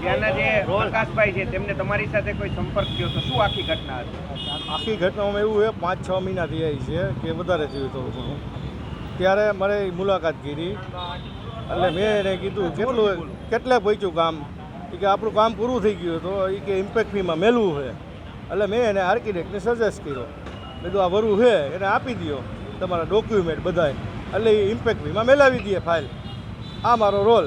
ત્યાંના જે પ્રકાશભાઈ છે તેમને તમારી સાથે કોઈ સંપર્ક થયો તો શું આખી ઘટના હતી? આખી ઘટનામાં એવું છે પાંચ છ મહિના થઈ છે કે વધારે થયું હતું ઘણું. ત્યારે મારે મુલાકાત કરી. એટલે મેં એને કીધું કેટલું કેટલે પહોંચ્યું કામ કે આપણું કામ પૂરું થઈ ગયું હતું. એ કે ઇમ્પેક્ટ ફીમાં મેલવું છે. એટલે મેં એને આર્કિટેક્ટને સજેસ્ટ કર્યો. બધું આ વરું છે એને આપી દો તમારા ડોક્યુમેન્ટ બધાય. એટલે એ ઇમ્પેક્ટ ફીમાં મેલાવી દઈએ ફાઇલ આ મારો રોલ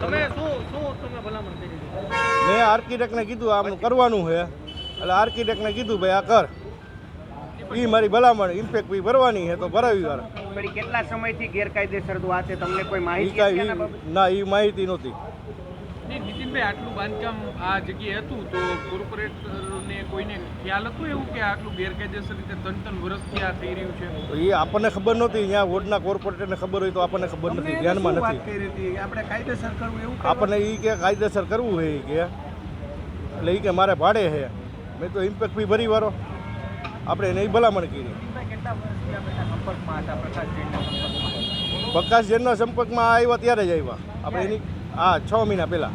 તમે શું શું તમે ભલામણ કરી મેં આર્કિટેક્ટને કીધું આમ કરવાનું છે. એટલે આર્કિટેક્ટને કીધું ભાઈ આ કર. એ મારી ભલામણ ઇમ્પેક્ટ બી ભરવાની છે તો ભરાવી વાર. કેટલા સમયથી ગેરકાયદેસર હતું આ તે તમને કોઈ માહિતી? ના એ માહિતી નહોતી. નીતિનભાઈ આટલું બાંધકામ આ જગ્યાએ હતું તો કોર્પોરેટરને કોઈને ખ્યાલ હતો એવું કે આટલું ગેરકાયદેસર રીતે ત્રણ ત્રણ વર્ષથી આ થઈ રહ્યું છે? એ આપણને ખબર નહોતી. અહીંયા વોર્ડના કોર્પોરેટરને ખબર હોય તો આપણને ખબર નથી ધ્યાનમાં નથી. આપણે કાયદેસર કરવું એવું આપણને એ કે કાયદેસર કરવું છે એ કે. એટલે એ કે મારે ભાડે છે મેં તો ઇમ્પેક્ટ ફી ભરી વારો આપણે એને ભલામણ કરી. કેટલા વર્ષથી સંપર્કમાં હતા? પ્રકાશ જૈનના સંપર્કમાં? આવ્યા ત્યારે જ આવ્યા. આપણે એની હા છ મહિના પહેલાં.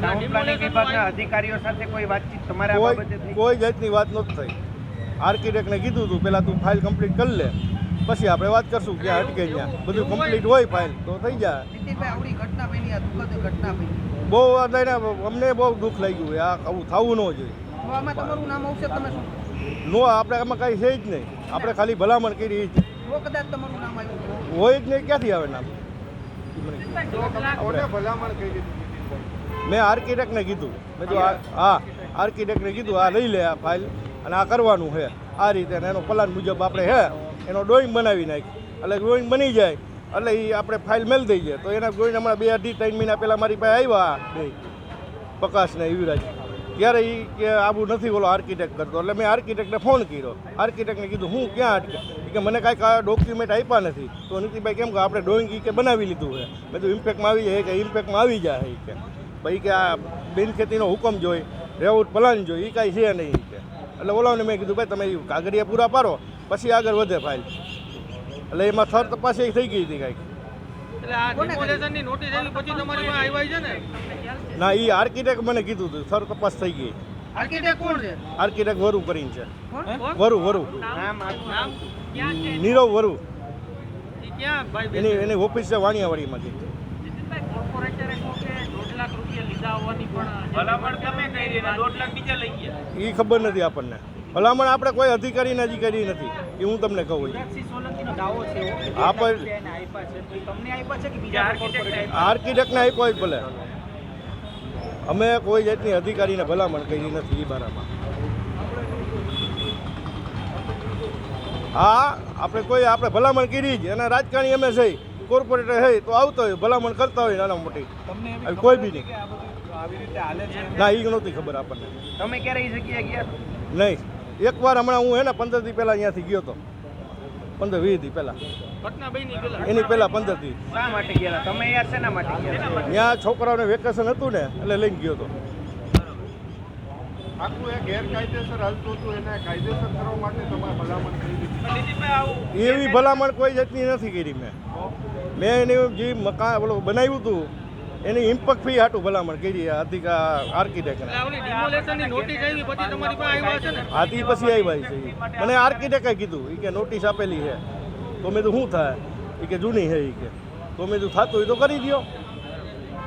પ્લાનિંગ વિભાગના અધિકારીઓ સાથે કોઈ વાતચીત તમારા આ બાબતે થઈ? કોઈ જાતની વાત નથી થઈ. આર્કિટેક્ટને કીધું હતું પહેલાં તું ફાઇલ કમ્પ્લીટ કરી લે. પછી આપણે વાત કરશું ક્યાં અટકે ત્યાં. બધું કમ્પ્લીટ હોય ફાઇલ તો થઈ જાય. બહુ અમને બહુ દુઃખ લાગ્યું આ આવું થવું ન જોઈએ. તો આમાં તમારું નામ આવશે તમે શું? નો આપણે આમાં કાંઈ છે જ નહીં. આપણે ખાલી ભલામણ કરી જ જો કદાચ તમારું નામ આવ્યું. હોય જ નહીં ક્યાંથી આવે નામ? ભલામણ કરી હતી મેં આર્કિટેક્ટને કીધું. મેં જો આ- હા આર્કિટેક્ટને કીધું આ લઈ લે આ ફાઇલ અને આ કરવાનું છે. આ રીતે અને એનો પ્લાન મુજબ આપણે હે એનો ડ્રોઈંગ બનાવી નાખી. એટલે ડ્રોઈંગ બની જાય એટલે એ આપણે ફાઇલ મેલ થઈ જાય. તો એના ડ્રોઈંગ હમણાં બે અઢી ત્રણ મહિના પહેલાં મારી પાસે આવ્યા બે પ્રકાશને યુવરાજ. ત્યારે એ કે આવું નથી ઓલો આર્કિટેક્ટ કરતો. એટલે મેં આર્કિટેક્ટને ફોન કર્યો. આર્કિટેક્ટને કીધું હું ક્યાં અટકે કે મને કાંઈક આ ડોક્યુમેન્ટ આપ્યા નથી. તો નીતિભાઈ કેમ કે આપણે ડ્રોઈંગ એ કે બનાવી લીધું છે. બધું ઇમ્પેક્ટમાં આવી જાય. કે ઇમ્પેક્ટમાં આવી જાય. કે ભાઈ કે આ બિનખેતીનો હુકમ જોઈ રેવટ પ્લાન જોઈ એ કાંઈ છે નહીં ઈ કે. એટલે ઓલાને મેં કીધું ભાઈ તમે કાગળિયા પૂરા પાડો પછી આગળ વધે ફાઇલ એટલે એમાં થર તપાસ એ થઈ ગઈ હતી કાંઈક. એટલે આ ડિમોલેશનની નોટિસ આવી પછી તમારી પાસે આવ્યા છે ને? ના એ આર્કિટેક્ટ મને કીધું હતું થર તપાસ થઈ ગઈ. આર્કિટેક્ટ કોણ છે? આર્કિટેક્ટ વરુ કરીને છે. વરુ વરુ. નામ આખું નામ? ક્યાં છે? નીરવ વરુ. ઈ ક્યાં ભાઈ એની એની ઓફિસ છે વાણિયાવાડીમાંથી કોર્પોરેટરે કહો કે દોઢ લાખ રૂપિયા લીધા હોવાની પણ ભલામણ તમે કરી દોઢ લાખ બીજા લઈ ગયા. એ ખબર નથી આપણને. ભલામણ આપણે કોઈ અધિકારી હજી કરી નથી એ હું તમને કહું છું. સોલંકીનો દાવો છે આ પણ આપ્યા છે તો તમને આપ્યા છે કે બીજા આર્કિટેક્ટ આર્કિટેક્ટને આપ્યો જ ભલે. અમે કોઈ જાતની અધિકારીને ભલામણ કરી નથી એ બારામાં. હા આપણે કોઈ આપણે ભલામણ કરી જ. અને રાજકારણી અમે છે કોર્પોરેટર હોય તો આવતો હોય ભલામણ કરતા હોય નાના મોટી. કોઈ બી નહીં ના એ નહોતી ખબર આપણને. તમે ક્યારે એ જગ્યાએ ગયા? નહીં. એકવાર હમણાં હું હે ને પંદર દી પહેલાં અહીંયાથી ગયો હતો પંદર વીસ દી પહેલાં. એની પહેલાં પંદર દી. શા માટે ગયા તમે યાર શેના માટે ત્યાં છોકરાઓને વેકેશન હતું ને એટલે લઈને ગયો હતો આખું એ ગેરકાયદેસર હાલતું હતું એને કાયદેસર કરવા માટે તમારે ભલામણ એવી ભલામણ કોઈ જાતની નથી કરી મેં. મેં એની જે મકાન ઓલું બનાવ્યું હતું એની ઇમ્પેક્ટ ફી હાટું ભલામણ કરી અધિકા આર્કિટેક્ટ આથી પછી આવ્યા છે મને આર્કિટેક્ટે કીધું એ કે નોટિસ આપેલી છે. તો મેં તો શું થાય? એ કે જૂની છે એ કે. તો મેં તો થતું હોય તો કરી દો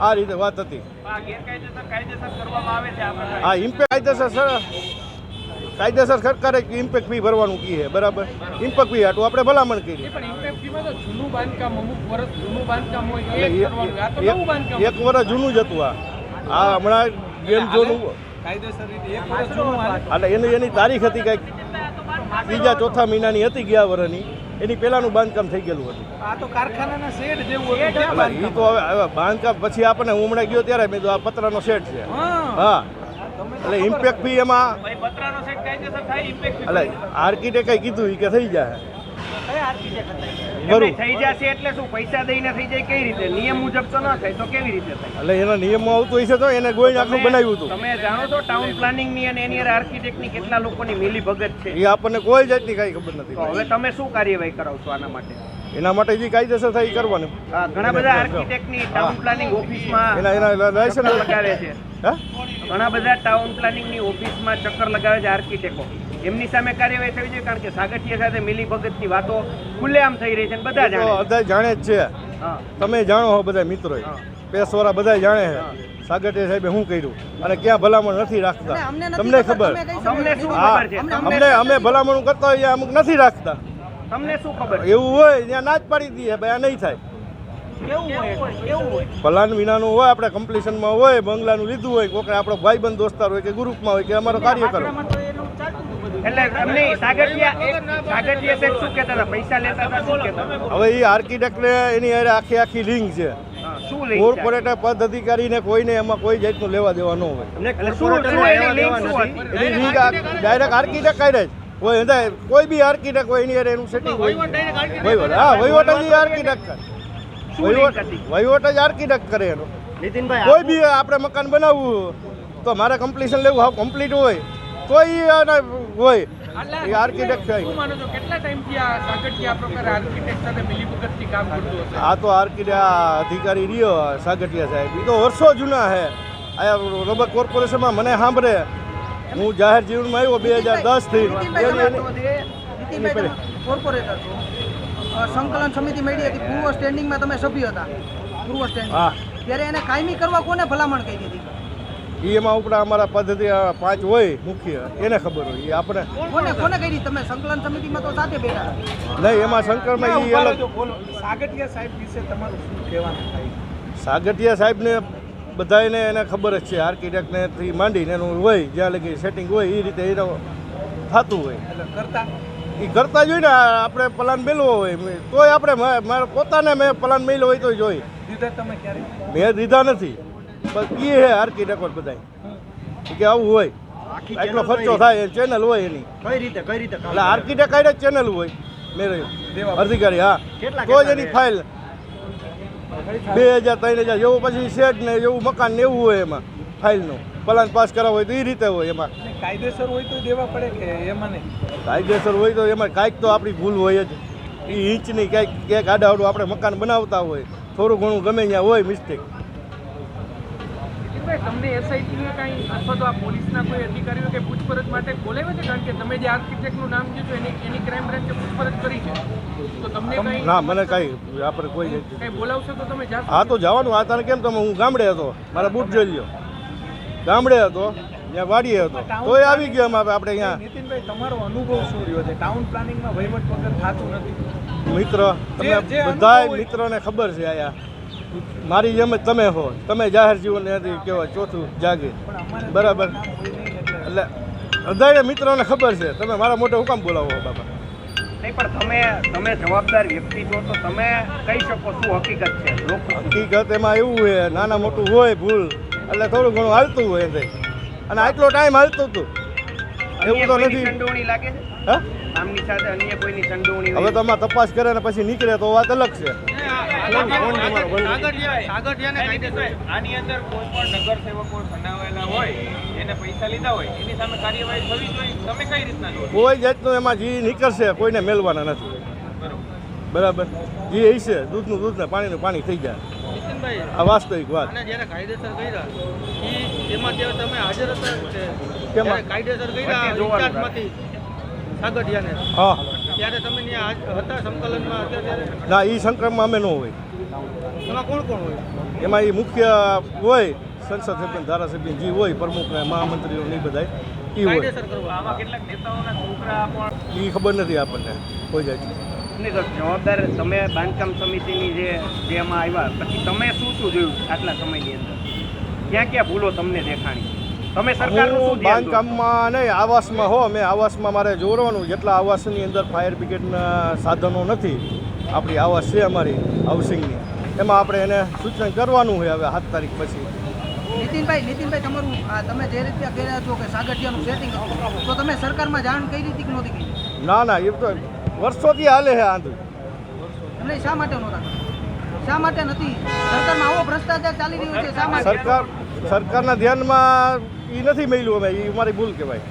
આ રીતે વાત હતી. આ ઇમ્પેક્ટ કાયદેસર સર કાયદેસર સરકારે ઇમ્પેક્ટ ફી ભરવાનું કી બરાબર? ઇમ્પેક્ટ ફી હાટું. આપણે ભલામણ કરી. એક- એક વર્ષ જૂનું જ હતું આ. આ હમણાં ગેમ ઝોનનું કાયદેસર રીતે એક વર્ષ જૂનું. એટલે એની એની તારીખ હતી કંઈક. ત્રીજા ચોથા મહિનાની હતી ગયા વર્ષની એની પહેલાંનું બાંધકામ થઈ ગયેલું હતું. આ તો કારખાનાના શેડ જેવું હતું. એ તો હવે હવે બાંધકામ પછી આપણને હું હમણાં ગયો ત્યારે મેં તો આ પતરાનો સેટ છે. હા. હા. એટલે ઇમ્પેક્ટ ફી એમાં એટલે આર્કિટેક્ટે કીધું કે થઈ જાય બરું થઈ જશે એટલે શું? પૈસા દઈને થઈ જાય કઈ રીતે? નિયમ મુજબ તો ના થાય તો કેવી રીતે થાય? એટલે એના નિયમો આવતું હશે તો એને ગોઈને આખું બનાવ્યું હતું. તમે જાણો છો ટાઉન પ્લાનિંગની અને એની આર્કિટેક્ટની કેટલા લોકોની મિલી ભગત છે? એ આપણને કોઈ જાતની કઈ ખબર નથી હવે તમે શું કાર્યવાહી કરાવશો આના માટે? એના માટે જે કાયદેસર થાય એ કરવાનું. ઘણા બધા આર્કિટેક્ટની ટાઉન પ્લાનિંગ ઓફિસમાં એના એના લાયસન્સ લગાવે છે. ઘણા બધા ટાઉન પ્લાનિંગની ઓફિસમાં ચક્કર લગાવે છે આર્કિટેક્ટો એમની સામે કાર્યવાહી થવી જોઈએ કારણ કે સાગઠિયા સાથે મિલી ભગતની વાતો ખુલ્લેઆમ થઈ રહી છે બધા તો જાણે બધા જાણે જ છે. તમે જાણો હો બધા મિત્રો. પેસવાળા બધા જાણે છે. સાગઠિયા સાહેબે શું કર્યું? અને ક્યાં ભલામણ નથી રાખતા? તમને ખબર. શું હા ખબર છે? અમને અમે ભલામણ કરતા હોઈએ અમુક નથી રાખતા. તમને શું ખબર? એવું હોય ત્યાં ના જ પાડી દઈએ ભાઈ આ નહીં થાય. પ્લાન વિનાનું હોય? આપણે કમ્પ્લીશનમાં હોય બંગલાનું લીધું હોય કોઈ આપણો ભાઈબંધ દોસ્તાર હોય કે ગ્રુપમાં હોય કે અમારો કાર્યકર હોય. એટલે એમને સાગઠિયા એક સાગઠિયા સાહેબ શું કહેતા હતા? પૈસા લેતા હતા શું કહેતા હતા? હવે એ આર્કિટેક્ટને એની આખી આખી લિંક છે. હા, શું લઈ કોર્પોરેટર પદ અધિકારીને કોઈને એમાં કોઈ જાતનું લેવા દેવા ન હોય ડાયરેક્ટ આર્કિટેક્ટ કાઢે જ. કોઈ કોઈ બી આર્કિટેક્ટ હોય એની એનું સેટિંગ હોય. વહીવટ હા વહીવટ આર્કિટેક્ટ કરે. વહીવટ વહીવટ જ આર્કિટેક્ટ કરે એનો. નીતિનભાઈ કોઈ બી આપણે મકાન બનાવવું તો મારે કમ્પ્લીશન લેવું હા કમ્પ્લીટ હોય તો એ આના હોય. એ આર્કિટેક્ટ થાય. કેટલા ટાઈમથી આ સાગઠિયા આ આર્કિટેક્ટ સાથે મિલીભગતથી કામ કરતું હશે? આ તો આર્કિટેક્ટ અધિકારી રહ્યો સાગઠિયા સાહેબ. એ તો વર્ષો જૂના છે આ રબર કોર્પોરેશનમાં મને સાંભળે. હું જાહેર જીવનમાં આવ્યો બે હજાર દસથી કોર્પોરેટર સંકલન સમિતિ મળી હતી. પૂર્વ સ્ટેન્ડિંગમાં તમે સભ્ય હતા. પૂર્વ સ્ટેન્ડિંગ હા. ત્યારે એને કાયમી કરવા કોને ભલામણ કરી હતી એ એમાં ઉપરા અમારા પદ્ધતિ પાંચ હોય મુખ્ય. એને ખબર હોય. એ આપણે કોને કોને કરી? તમે સંકલન સમિતિમાં તો સાથે બેઠા નહીં એમાં શંકરમાં એ અલગ સાગઠિયા સાહેબ વિશે તમારું શું કહેવાનું થાય? સાગઠિયા સાહેબને બધાને એને ખબર જ છે. આર્કિટેક્ટને થી માંડીને એનું હોય જ્યાં લગી સેટિંગ હોય એ રીતે એનો થતું હોય. કરતા એ કરતા જ હોય ને આપણે પ્લાન મેળવો હોય મેં- તોય આપણે મારા પોતાને મેં પ્લાન મેળવ્યો હોય તો જોઈ. દીધા મેં દીધા નથી. બસ એ હે રેકોર્ડ બધા કે આવું હોય. એટલો ખર્ચો થાય ચેનલ હોય એની. કઈ રીતે કઈ રીતે એટલે આર્કિટેક્ટ જ ચેનલ હોય. મેરે અધિકારી હા. તો જ એની ફાઇલ બે હજાર ત્રણ હજાર જેવું પછી શેડ ને એવું મકાન ને એવું હોય એમાં. ફાઇલનું. પલાન પાસ કરાવવો હોય તો એ રીતે હોય એમાં. કાયદેસર હોય તો દેવા પડે કે એમાં નહીં કાયદેસર હોય તો એમાં કાંઈક તો આપણી ભૂલ હોય જ. એ ઇંચની ક્યાંક ક્યાંક આડાવડું આપણે મકાન બનાવતા હોય થોડું ઘણું ગમે ત્યાં હોય મિસ્ટેક તમને એસઆઈટીને કાંઈ અથવા તો આ પોલીસના કોઈ અધિકારીઓ કે પૂછપરછ માટે બોલાવે છે? કારણ કે તમે જે આર્કિટેક્ટનું નામ કીધું એની એની ક્રાઇમ બ્રાન્ચે પૂછપરછ કરી છે. તો તમને કંઈ ના મને કાંઈ આપણે કોઈ કંઈ બોલાવશો તો તમે હા તો જવાનું. આ તને કેમ તમે? હું ગામડે હતો. મારા બૂટ જોઈ લ્યો. ગામડે હતો ત્યાં વાડીએ હતો. તોય આવી ગયો એમાં આપણે અહીંયા. નીતિનભાઈ તમારો અનુભવ શું રહ્યો છે? ટાઉન પ્લાનિંગમાં વહીવટ વગર થતું નથી. મિત્ર તમે બધાય મિત્રોને ખબર છે આયા. મારી જેમ જ તમે હો. તમે જાહેર જીવન કહેવાય ચોથું જાગે. બરાબર. એટલે બધાય મિત્રોને ખબર છે. તમે મારા મોટે હું કામ બોલાવો બાબા નહીં પણ તમે તમે જવાબદાર વ્યક્તિ છો તો તમે કહી શકો શું હકીકત છે? હકીકત એમાં એવું છે નાના મોટું હોય ભૂલ એટલે થોડું ઘણું હાલતું હોય એમ અને આટલો ટાઈમ હાલતું હતું. એવું તો નથી. લાગે છે? હા? આમની સાથે અન્ય કોઈની સંડોવણી હવે તો આમાં તપાસ કરે ને પછી નીકળે તો વાત અલગ છે. આની અંદર કોઈ પણ નગરસેવકો બનાવેલા હોય એને પૈસા લીધા હોય એની સામે કાર્યવાહી થવી જોઈએ. તમે કઈ રીતના કોઈ જાતનું એમાં જે નીકળશે કોઈને મેળવાના નથી. બરાબર. જે હશે દૂધનું દૂધ ને પાણીનું પાણી થઈ જાય. આ વાસ્તવિક વાત. કાયદેસર કર્યા એમાં તમે હાજર હતા કાયદેસર કર્યા હા. ત્યારે તમે હતા સંકલનમાં હતા ના એ સંક્રમમાં અમે ન હોય. એમાં કોણ કોણ હોય? એમાં એ મુખ્ય હોય સંસદ સભ્ય ધારાસભ્ય જે હોય પ્રમુખ મહામંત્રીઓ નહીં બધા એ હોય. કાયદેસર કરવા. આમાં કેટલાક નેતાઓના છોકરા પણ એ ખબર નથી આપણને કોઈ જાય નહીં તો જવાબદાર તમે બાંધકામ સમિતિની જે જે એમાં આવ્યા પછી તમે શું શું જોયું આટલા સમયની અંદર? ક્યાં ક્યાં ભૂલો તમને દેખાણી? તમે સરકારનું? બાંધકામમાં નહીં આવાસમાં હો મેં આવાસમાં મારે જોડવાનું જેટલા આવાસની અંદર ફાયર બ્રિગેડના સાધનો નથી આપણી આવાસ છે અમારી હાઉસિંગની. એમાં આપણે એને સૂચન કરવાનું છે હવે સાત તારીખ પછી. નીતિનભાઈ નીતિનભાઈ તમારું તમે જે રીતે કહી રહ્યા છો કે સાગઠિયાનું સેટિંગ તો તમે સરકારમાં જાણ કઈ રીતે કે નહોતી કરી ના ના એ તો વર્ષોથી હાલે છે આંધું એમને શા માટે? શા માટે નથી? સરકારમાં આવો ભ્રષ્ટાચાર ચાલી રહ્યો છે શા માટે? સરકાર સરકારના ધ્યાનમાં એ નથી મળ્યું અમે એ અમારી ભૂલ કહેવાય.